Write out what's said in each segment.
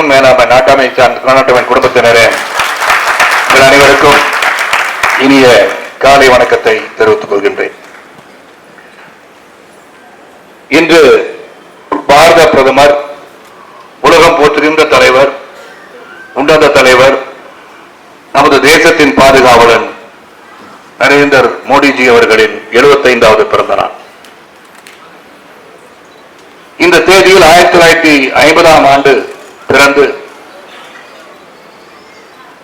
மற்றும் மேலாண்மை நாட்டாமை சார்ந்த கர்நாடகவின் குடும்பத்தினரே உங்கள் அனைவருக்கும் இனிய காலை வணக்கத்தை தெரிவித்துக் கொள்கின்றேன். இன்று பாரத பிரதமர் உலகம் போற்றுகின்ற தலைவர் உன்னத தலைவர் நமது தேசத்தின் பாதுகாவலன் நரேந்தர் மோடிஜி அவர்களின் 75வது பிறந்த நாள். இந்த தேதியில் ஆயிரத்தி தொள்ளாயிரத்தி ஐம்பதாம் ஆண்டு பிறந்து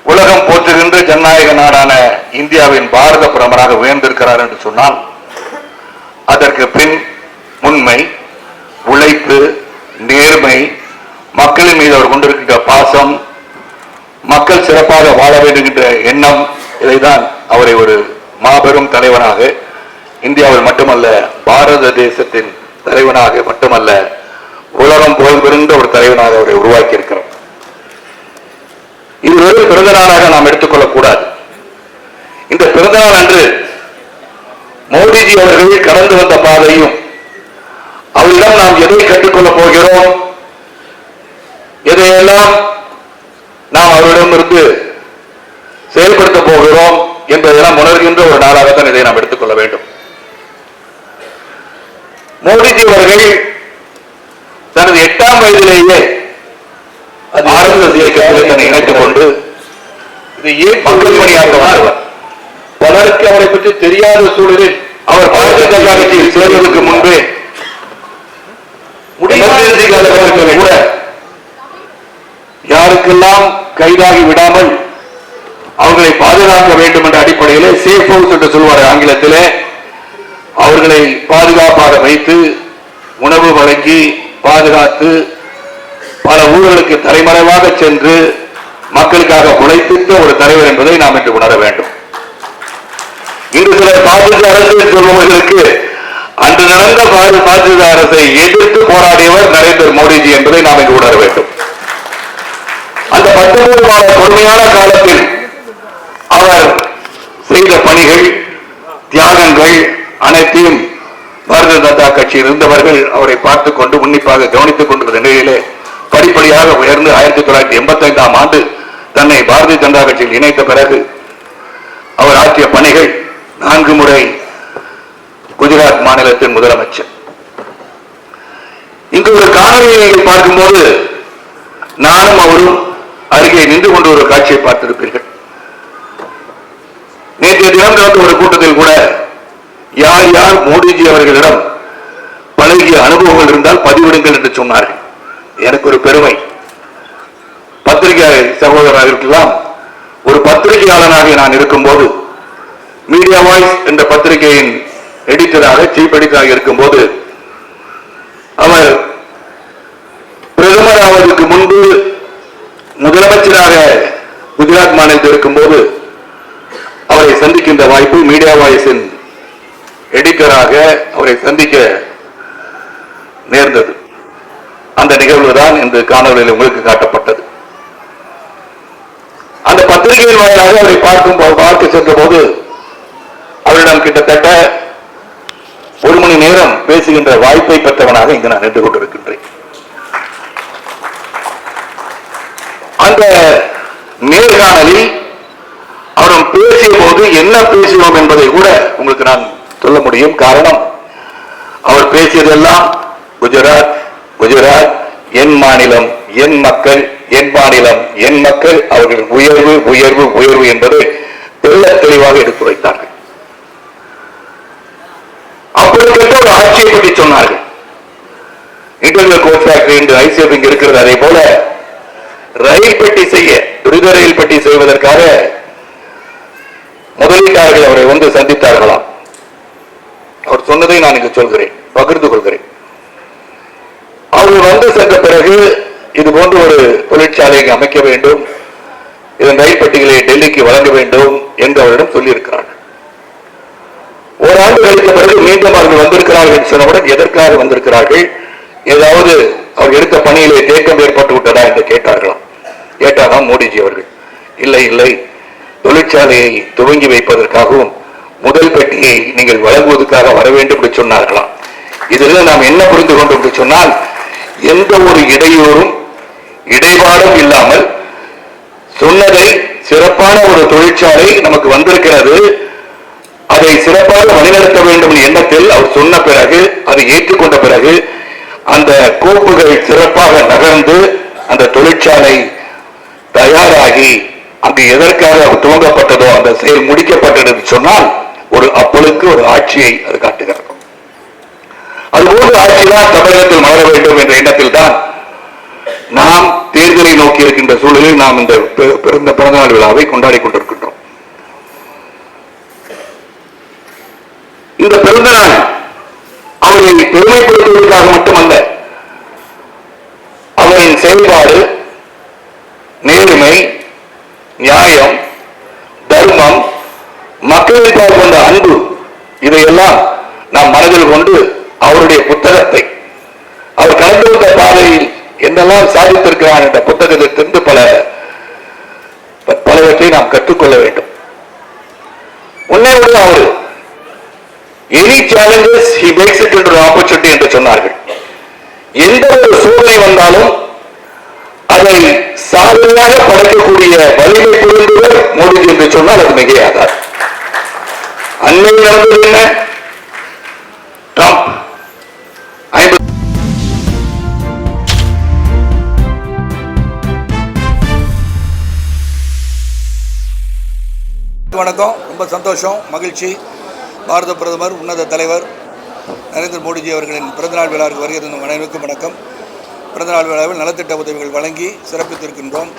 உலகம் போற்றுகின்ற ஜனநாயக நாடான இந்தியாவின் பாரத பிரதமராக உயர்ந்திருக்கிறார் என்று சொன்னால் அதற்கு பின் உண்மை உழைப்பு நேர்மை மக்களின் மீது அவர் கொண்டிருக்கின்ற பாசம் மக்கள் சிறப்பாக வாழ வேண்டுகின்ற எண்ணம் இதைதான் அவரை ஒரு மாபெரும் தலைவனாக இந்தியாவில் மட்டுமல்ல பாரத தேசத்தின் தலைவனாக மட்டுமல்ல உலகம் புகழ்பெருந்த ஒரு தலைவனாக அவரை உருவாக்கி இருக்கிறோம் இது ஒரு பிறந்த நாளாக நாம் எடுத்துக்கொள்ளக் கூடாது. இந்த பிறந்த நாள் அன்று மோடிஜி அவர்கள் கடந்து வந்த பாதையும் அவரிடம் நாம் எதை கற்றுக்கொள்ளப் போகிறோம் எதையெல்லாம் நாம் அவரிடமிருந்து செயல்படுத்த போகிறோம் என்பதெல்லாம் உணர்கின்ற ஒரு நாளாகத்தான் இதை நாம் எடுத்துக்கொள்ள வேண்டும். மோடிஜி அவர்கள் ஆர்எஸ்எஸ் இயக்கத்தில் தன்னை இணைத்துக் கொண்டு மக்கள் பலருக்கு அவரை பற்றி தெரியாத சூழலில் அவர் பாரதிய ஜனதா கட்சியில் சேர்வதற்கு முன்பே கூட யாருக்கெல்லாம் கைதாகி விடாமல் அவர்களை பாதுகாக்க வேண்டும் என்ற அடிப்படையிலே சேஃப் ஹவுஸ் என்று சொல்வார் ஆங்கிலத்திலே. அவர்களை பாதுகாப்பாக வைத்து உணவு வழங்கி பாதுகாத்து பல ஊர்களுக்கு தலைமறைவாக சென்று மக்களுக்காக உழைத்திட்ட ஒரு தலைவர் என்பதை நாம் இன்று உணர வேண்டும். இன்று சில பாஜக அரசு சொல்பவர்களுக்கு அன்று நடந்த பாஜக அரசை எதிர்த்து போராடியவர் நரேந்திர மோடிஜி என்பதை நாம் இங்கு உணர வேண்டும். அந்த பத்தொன்பது மாத கொடுமையான காலத்தில் அவர் செய்த பணிகள் தியாகங்கள் அனைத்தையும் பாரதிய ஜனதா கட்சியில் இருந்தவர்கள் அவரை பார்த்துக் கொண்டு உன்னிப்பாக கவனித்துக் கொண்டிருந்த நிலையிலே படிப்படியாக உயர்ந்து ஆயிரத்தி தொள்ளாயிரத்தி எண்பத்தி ஐந்தாம் ஆண்டு தன்னை பாரதிய ஜனதா கட்சியில் இணைத்த பிறகு அவர் ஆற்றிய பணிகள் நான்கு முறை குஜராத் மாநிலத்தின் முதலமைச்சர். இங்கு ஒரு காணொலியை பார்க்கும்போது நானும் அவரும் அருகே நின்று கொண்டு ஒரு காட்சியை பார்த்திருப்பீர்கள். நேற்றைய தினம் நடந்த ஒரு கூட்டத்தில் கூட யார் யார் மோடிஜி அவர்களிடம் பழகிய அனுபவங்கள் இருந்தால் பதிவிடுங்கள் என்று சொன்னார்கள். எனக்கு ஒரு பெருமை. பத்திரிகை சகோதரராக இருக்கலாம். ஒரு பத்திரிகையாளனாக நான் இருக்கும்போது மீடியா வாய்ஸ் என்ற பத்திரிகையின் எடிட்டராக சீஃப் எடிட்டராக இருக்கும்போது அவர் பிரதமர் ஆவதற்கு முன்பு முதலமைச்சராக குஜராத் மாநிலத்தில் இருக்கும்போது அவரை சந்திக்கின்ற வாய்ப்பு மீடியா வாய்ஸின் எடிட்டராக அவரை சந்திக்க நேர்ந்தது. அந்த நிகழ்வு தான் இந்த காணொலியில் உங்களுக்கு காட்டப்பட்டது. அந்த பத்திரிகையின் வாயிலாக அவரை பார்க்கும் போ- பார்க்க சென்ற போது அவரிடம் கிட்டத்தட்ட ஒரு மணி நேரம் பேசுகின்ற வாய்ப்பை பெற்றவனாக இங்கு நான் நின்று கொண்டிருக்கின்றேன். அந்த நேர்காணலில் அவரும் பேசிய போது என்ன பேசினோம் என்பதை கூட உங்களுக்கு நான் சொல்ல முடியும். காரணம் அவர் பேசியதெல்லாம் குஜராத் குஜராத் என் மாநிலம் என் மக்கள் என் மாநிலம் என் மக்கள் அவர்கள் உயர்வு உயர்வு உயர்வு என்பதை தெள்ளத் தெளிவாக எடுத்துரைத்தார்கள் அப்படிப்பட்ட ஒரு ஆட்சியை பற்றி சொன்னார்கள். இன்டர்னல் கோட் ஃபேக்டரி என்று ஐசிஎஃப் இங்கு இருக்கிறது அதே போல ரயில் பெட்டி செய்ய துரித ரயில் பெட்டி செய்வதற்காக முதலீட்டாளர்கள் அவரை வந்து சந்தித்தார்களாம். அவர் சொன்னதை நான் இங்கு சொல்கிறேன் பகிர்ந்து கொள்கிறேன். அவர்கள் பிறகு இது போன்ற ஒரு தொழிற்சாலை அமைக்க வேண்டும். இதன் ரயில் பெட்டிகளை டெல்லிக்கு வழங்க வேண்டும் என்று அவரிடம் சொல்லியிருக்கிறார்கள். ஓராண்டு கழித்த பிறகு மீண்டும் அவர்கள் வந்திருக்கிறார்கள் என்று சொன்னவுடன் எதற்காக வந்திருக்கிறார்கள்? ஏதாவது அவர் எடுத்த பணியிலே தேக்கம் ஏற்பட்டு விட்டதா என்று கேட்டார்களாம். கேட்டாராம் மோடிஜி அவர்கள். இல்லை இல்லை. தொழிற்சாலையை துவங்கி வைப்பதற்காகவும் முதல் பெட்டியை நீங்கள் வழங்குவதற்காக வர வேண்டும் என்று சொன்னார்களாம். இதில் நாம் என்ன புரிந்து கொண்டோம் என்று சொன்னால் எந்த ஒரு இடையூறும் இடைபாடும் இல்லாமல் சொன்னதை சிறப்பான ஒரு தொழிற்சாலை நமக்கு வந்திருக்கிறது. அதை சிறப்பாக வழிநடத்த வேண்டும் எண்ணத்தில் அவர் சொன்ன பிறகு அதை ஏற்றுக்கொண்ட பிறகு அந்த கோப்புகள் சிறப்பாக நகர்ந்து அந்த தொழிற்சாலை தயாராகி அங்கு எதற்காக துவங்கப்பட்டதோ அந்த செயல் முடிக்கப்பட்டது சொன்னால் ஒரு அப்பொழுக்கு ஒரு ஆட்சியை அது காட்டுகிறது. அதுபோன்ற தமிழகத்தில் மலர வேண்டும் என்ற எண்ணத்தில் தான் நாம் தேர்தலை நோக்கி இருக்கின்ற சூழலில் நாம் இந்த பிறந்த பிறந்தநாள் விழாவை கொண்டாடி கொண்டிருக்கின்றோம். இந்த பிறந்த நாள் அவரை பெருமைப்படுத்துவதற்காக மட்டுமல்ல அவரின் செயல்பாடு நேர்மை நியாயம் தர்மம் மக்களின் பால் கொண்ட அன்பு இதையெல்லாம் நாம் மனதில் கொண்டு அவருடைய புத்தகத்தை அவர் கடந்து வந்த பாதையில் என்னெல்லாம் சாதித்திருக்கிறார் என்ற புத்தகத்திலிருந்து பல பலவற்றை நாம் கற்றுக்கொள்ள வேண்டும். உன்னை விட அவர் any challenges he makes it என்ற ஆப்பர்ச்சுனிட்டி என்று சொன்னார்கள். எந்த ஒரு சூழ்நிலை வந்தாலும் அதை சாதனையாக படைக்கக்கூடிய வலிமை புரிந்தவர் மோடிஜி என்று சொன்னால் அது மிகையாகாது. அண்மையில் நடந்தது என்ன? வணக்கம். ரொம்ப சந்தோஷம் மகிழ்ச்சி. பாரத பிரதமர் உன்னத தலைவர் நரேந்திர மோடிஜி அவர்களின் பிறந்தநாள் விழாவுக்கு வருகை தந்த அனைவருக்கும் வணக்கம். பிறந்தநாள் விழாவில் நலத்திட்ட உதவிகள் வழங்கி சிறப்பித்திருக்கின்றோம்.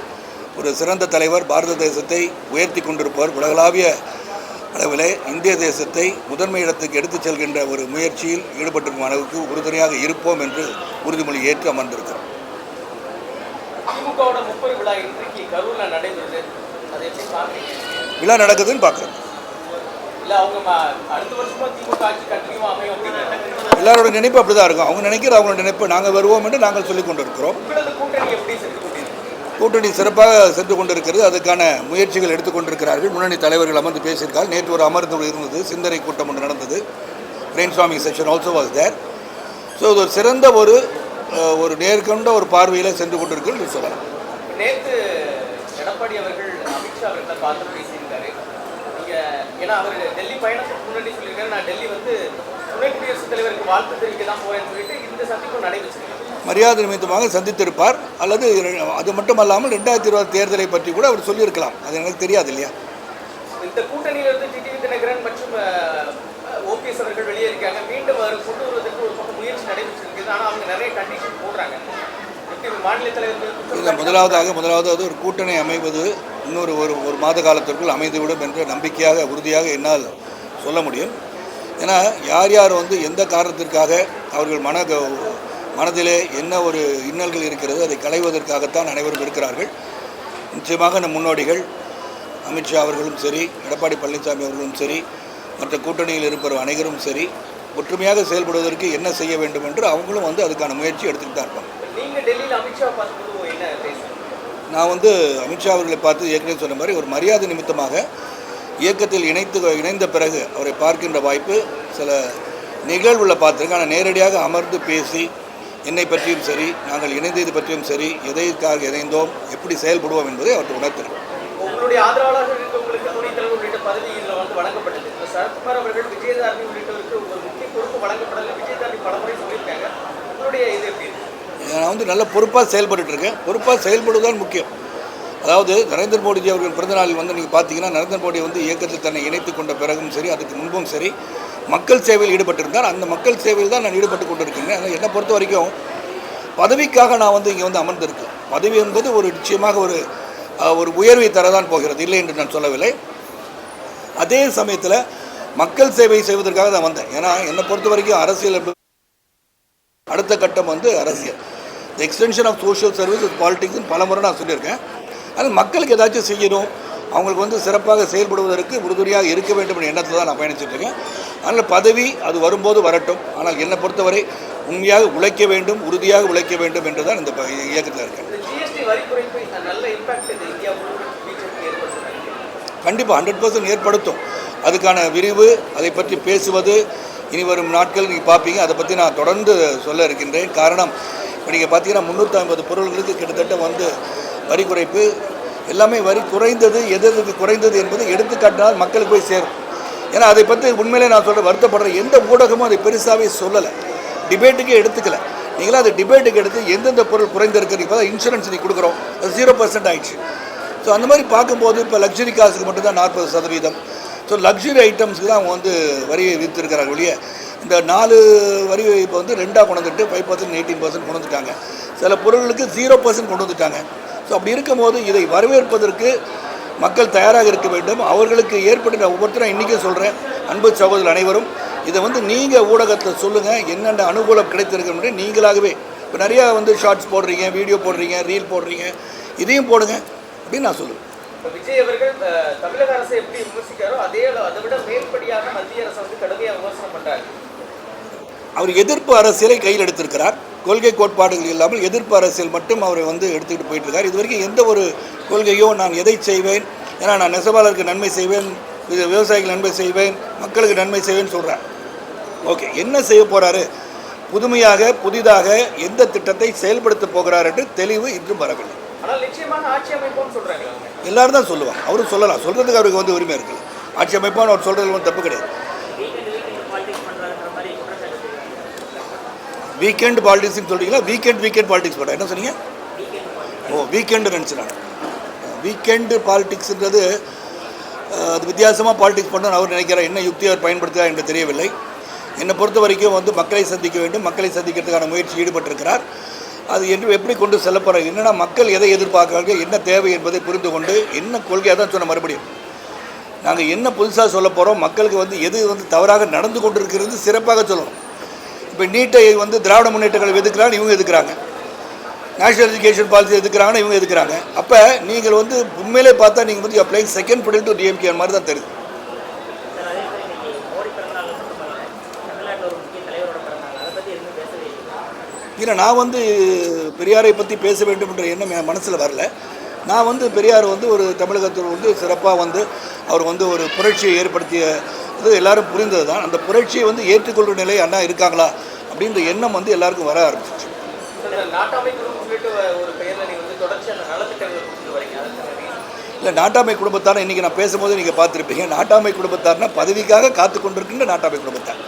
ஒரு சிறந்த தலைவர் பாரத தேசத்தை உயர்த்தி கொண்டிருப்பவர் உலகளாவிய அளவிலே இந்திய தேசத்தை முதன்மை இடத்துக்கு எடுத்துச் செல்கின்ற ஒரு முயற்சியில் ஈடுபட்டிருக்கும் அளவுக்கு உறுதுணையாக இருப்போம் என்று உறுதிமொழி ஏற்று அமர்ந்திருக்கிறோம். திமுகவோட முப்பது விழா இன்றைக்கு கரூரில் நடைபெறுது. அதை எப்படி பார்க்குறீங்க? விழா நடக்குதுன்னு அப்படின்னு எல்லாரோட நினைப்பு அப்படி தான் இருக்கும். அவங்க நினைக்கிற அவங்களோட நினைப்பு. நாங்கள் வருவோம் என்று நாங்கள் சொல்லிக் கொண்டிருக்கிறோம். கூட்டணி சிறப்பாக சென்று கொண்டிருக்கிறது. அதுக்கான முயற்சிகள் எடுத்துக்கொண்டிருக்கிறார்கள் முன்னணி தலைவர்கள் அமர்ந்து பேசியிருக்கால் நேற்று ஒரு அமர்ந்து இருந்தது. சிந்தனை கூட்டம் ஒன்று நடந்தது. Brain session also was there so இது ஒரு சிறந்த ஒரு ஒரு நேர்கொண்ட ஒரு பார்வையில் சென்று கொண்டிருக்கிறது சொல்லலாம். நேத்து எடப்பாடி அவர்கள் அமித்ஷா அவர்களை பார்த்து பேசியிருக்காரு ஏன்னா அவர் டெல்லி பயணத்துக்கு முன்னாடி சொல்லியிருக்காரு. நான் டெல்லி வந்து துணை குடியரசுத் தலைவருக்கு வாழ்த்து தெரிவிக்க தான் போறேன்னு சொல்லிட்டு இந்த சந்திப்பு நடைபெற்றிருக்கு. மரியாதை நிமித்தமாக சந்தித்திருப்பார். அல்லது அது மட்டுமல்லாமல் ரெண்டாயிரத்தி இருபது தேர்தலை பற்றி கூட அவர் சொல்லியிருக்கலாம். அது எனக்கு தெரியாது இல்லையா? இந்த கூட்டணியில இருந்து டிடிவி தினகரன் மற்றும் ஓபிஎஸ் அவர்கள் வெளியே இருக்காங்க மீண்டும் அவர் கொண்டு வருவதற்கு ஒரு பக்கம் முயற்சி நடைபெற்றிருக்கு ஆனா அவங்க நிறைய கண்டிஷன் போடுறாங்க எப்படி மாநில தலைவர்கள் குற்றம் இல்லை முதலாவதாக முதலாவது ஒரு கூட்டணி அமைவது இன்னொரு ஒரு ஒரு மாத காலத்திற்குள் அமைந்துவிடும் என்ற நம்பிக்கையாக உறுதியாக என்னால் சொல்ல முடியும். ஏன்னா யார் யார் வந்து எந்த காரணத்திற்காக அவர்கள் மன மனதிலே என்ன ஒரு இன்னல்கள் இருக்கிறது அதை களைவதற்காகத்தான் அனைவரும் இருக்கிறார்கள். நிச்சயமாக நம் முன்னோடிகள் அமித்ஷா அவர்களும் சரி எடப்பாடி பழனிசாமி அவர்களும் சரி மற்ற கூட்டணியில் இருப்பவர் அனைவரும் சரி ஒற்றுமையாக செயல்படுவதற்கு என்ன செய்ய வேண்டும் என்று அவங்களும் வந்து அதுக்கான முயற்சி எடுத்துக்கிட்டு தான் இருப்பாங்க. நான் வந்து அமித்ஷா அவர்களை பார்த்து ஏற்கனவே சொன்ன மாதிரி ஒரு மரியாதை நிமித்தமாக இயக்கத்தில் இணைத்து இணைந்த பிறகு அவரை பார்க்கின்ற வாய்ப்பு சில நிகழ்வுகளை பார்த்துருக்கேன் ஆனால் நேரடியாக அமர்ந்து பேசி என்னை பற்றியும் சரி நாங்கள் இணைந்தது பற்றியும் சரி எதைக்காக இணைந்தோம் எப்படி செயல்படுவோம் என்பதை அவர்கிட்ட உணர்த்திருக்கோம் உங்களுடைய ஆதரவாளர்கள் இருக்கவங்களுக்கு துணைத் தலைவர் உள்ளிட்ட பதவி இதுல வந்து வழங்கப்பட்டது. இப்ப சரத்குமார் அவர்கள் விஜயதாரணி உள்ளிட்டவருக்கு ஒரு முக்கிய பொறுப்பு வழங்கப்படல. விஜயதாரணி பலமுறை சொல்லியிருக்காங்க. உங்களுடைய இது எப்படி இருக்கு? நான் வந்து நல்ல பொறுப்பாக செயல்பட்டுட்டு இருக்கேன் பொறுப்பாக செயல்படுவதுதான் முக்கியம். அதாவது நரேந்திர மோடிஜி அவர்கள் பிறந்தநாளில் வந்து நீங்கள் பார்த்தீங்கன்னா நரேந்திர மோடி வந்து இயக்கத்தில் தன்னை இணைத்து கொண்ட பிறகும் சரி அதுக்கு முன்பும் சரி மக்கள் சேவையில் ஈடுபட்டிருந்தார். அந்த மக்கள் சேவையில் தான் நான் ஈடுபட்டு கொண்டிருக்கிறேன். ஆனால் என்னை பொறுத்த வரைக்கும் பதவிக்காக நான் வந்து இங்கே வந்து அமர்ந்திருக்கேன் பதவி என்பது ஒரு நிச்சயமாக ஒரு ஒரு உயர்வை தரதான் போகிறது. இல்லை என்று நான் சொல்லவில்லை. அதே சமயத்தில் மக்கள் சேவை செய்வதற்காக தான் வந்தேன். ஏன்னா என்னை பொறுத்த வரைக்கும் அரசியல் அடுத்த கட்டம் வந்து அரசியல். எக்ஸ்டென்ஷன் ஆஃப் சோஷியல் சர்வீஸ் பாலிட்டிக்ஸ்னு பல முறை நான் சொல்லியிருக்கேன். அது மக்களுக்கு ஏதாச்சும் செய்யணும். அவங்களுக்கு வந்து சிறப்பாக செயல்படுவதற்கு உறுதுணையாக இருக்க வேண்டும் என்ற எண்ணத்தில் தான் நான் பயணிச்சுட்டு இருக்கேன். அதனால் பதவி அது வரும்போது வரட்டும். ஆனால் என்னை பொறுத்தவரை உண்மையாக உழைக்க வேண்டும் உறுதியாக உழைக்க வேண்டும் என்று தான் இந்த இயக்கத்தில் இருக்கேன். கண்டிப்பாக ஹண்ட்ரட் பர்சன்ட் ஏற்படுத்தும். அதுக்கான விரிவு அதை பற்றி பேசுவது இனி வரும் நாட்கள் நீங்கள் பார்ப்பீங்க. அதை பற்றி நான் தொடர்ந்து சொல்ல இருக்கின்றேன். காரணம் நீங்கள் பார்த்தீங்கன்னா முந்நூற்றி ஐம்பது பொருள்களுக்கு கிட்டத்தட்ட வந்து வரி குறைப்பு. எல்லாமே வரி குறைந்தது எது எதுக்கு குறைந்தது என்பது எடுத்துக்காட்டினால் மக்களுக்கு போய் சேரும். ஏன்னா அதை பற்றி உண்மையிலே நான் சொல்கிறேன் வருத்தப்படுறேன் எந்த ஊடகமும் அதை பெருசாகவே சொல்லலை. டிபேட்டுக்கே எடுத்துக்கல. நீங்களாம் அதை டிபேட்டுக்கு எடுத்து எந்தெந்த பொருள் குறைந்திருக்கு இப்போ தான் இன்சூரன்ஸ் நீ கொடுக்குறோம். அது ஜீரோ பர்சன்ட் ஆயிடுச்சு. ஸோ அந்த மாதிரி பார்க்கும்போது இப்போ லக்ஸரி காசுக்கு மட்டும்தான் நாற்பது சதவீதம். ஸோ லக்ஸுரி ஐட்டம்ஸ்க்கு தான் அவங்க வந்து வரியை விதித்திருக்கிறாங்க வெளியே இந்த நாலு வரி இப்போ வந்து ரெண்டாக கொண்டு வந்துட்டு ஃபைவ் பர்சன்ட் எயிட்டீன் பர்சன்ட் கொண்டு வந்துட்டாங்க. சில பொருட்களுக்கு ஜீரோ பர்சன்ட் கொண்டு வந்துட்டாங்க. ஸோ அப்படி இருக்கும்போது இதை வரவேற்பதற்கு மக்கள் தயாராக இருக்க வேண்டும். அவர்களுக்கு ஏற்பட்ட ஒவ்வொருத்தரும் இன்றைக்கும் சொல்கிறேன் அன்பு சகோதரர் அனைவரும் இதை வந்து நீங்கள் ஊடகத்தில் சொல்லுங்கள் என்னென்ன அனுகூலம் கிடைத்திருக்குன்னு நீங்களாகவே. இப்போ நிறையா வந்து ஷார்ட்ஸ் போடுறீங்க வீடியோ போடுறீங்க ரீல் போடுறீங்க. இதையும் போடுங்க அப்படின்னு நான் சொல்லுவேன். விஜய் அவர்கள் தமிழக அரசை எப்படி விமர்சிக்காரோ அதே அதை விட மேற்படியாக மத்திய அரசை வந்து கடுமையாக விமர்சனம் பண்றாரு. அவர் எதிர்ப்பு அரசியலை கையில் எடுத்திருக்கிறார். கொள்கை கோட்பாடுகள் இல்லாமல் எதிர்ப்பு அரசியல் மட்டும் அவரை வந்து எடுத்துக்கிட்டு போயிட்டு இருக்கார் இது வரைக்கும் எந்த ஒரு கொள்கையோ நான் எதை செய்வேன் ஏன்னா நான் நெசவாளருக்கு நன்மை செய்வேன் இது விவசாயிகள் நன்மை செய்வேன் மக்களுக்கு நன்மை செய்வேன்னு சொல்கிறார் ஓகே என்ன செய்ய போகிறாரு புதுமையாக புதிதாக எந்த திட்டத்தை செயல்படுத்த போகிறார் என்று தெளிவு இன்றும் வரவில்லை. எல்லாரும் தான் சொல்லுவாங்க. அவரும் சொல்லலாம். சொல்கிறதுக்கு அவருக்கு வந்து உரிமை இருக்குது. ஆட்சி அமைப்பான்னு அவர் சொல்கிறதுல ஒன்றும் தப்பு கிடையாது. வீக்கெண்ட் பாலிடிக்ஸ்னு சொல்கிறீங்களா வீக்கெண்ட் வீக்கெண்ட் பாலிடிக்ஸ் பண்ண என்ன சொன்னீங்க? ஓ வீக்கெண்டு நினச்சினாங்க வீக்கெண்டு பாலிடிக்ஸுன்றது அது வித்தியாசமாக பாலிடிக்ஸ் பண்ணணும்னு அவர் நினைக்கிறார். என்ன யுக்தி அவர் பயன்படுத்துகிறார் என்று தெரியவில்லை. என்னை பொறுத்த வரைக்கும் வந்து மக்களை சந்திக்க வேண்டும். மக்களை சந்திக்கிறதுக்கான முயற்சி ஈடுபட்டிருக்கிறார். அது என்று எப்படி கொண்டு செல்ல போகிறாங்க என்னென்னா மக்கள் எதை எதிர்பார்க்குறாங்க என்ன தேவை என்பதை புரிந்து கொண்டு என்ன கொள்கையாக தான் சொன்ன மறுபடியும். நாங்கள் என்ன புதுசாக சொல்ல போகிறோம் மக்களுக்கு வந்து எது வந்து தவறாக நடந்து கொண்டிருக்கிறது சிறப்பாக சொல்லணும் இப்போ நீட்டை வந்து திராவிட முன்னேற்றங்கள் கழகம் இவங்க எதுக்குறாங்க நேஷனல் எஜுகேஷன் பாலிசி எதுக்குறாங்கன்னு இவங்க எதுக்குறாங்க அப்போ நீங்கள் வந்து உண்மையிலே பார்த்தா நீங்கள் வந்து playing second fiddle to DMK மாதிரி தான் தெரியுது. இல்லை நான் வந்து பெரியாரை பற்றி பேச வேண்டும் என்ற எண்ணம் என் மனசில் வரல. நான் வந்து பெரியார் வந்து ஒரு தமிழகத்தில் வந்து சிறப்பாக வந்து அவர் வந்து ஒரு புரட்சியை ஏற்படுத்திய இது எல்லாரும் புரிந்தது தான் அந்த புரட்சியை வந்து ஏற்றுக்கொள்கிற நிலை அண்ணா இருக்காங்களா அப்படின்ற எண்ணம் வந்து எல்லாருக்கும் வர ஆரம்பிச்சிச்சு. இல்லை நாட்டாமை குடும்பத்தார் இன்றைக்கி நான் பேசும்போது நீங்கள் பார்த்துருப்பீங்க. நாட்டாமை குடும்பத்தார்னா பதவிக்காக காத்து கொண்டிருக்கின்ற நாட்டாமை குடும்பத்தார்.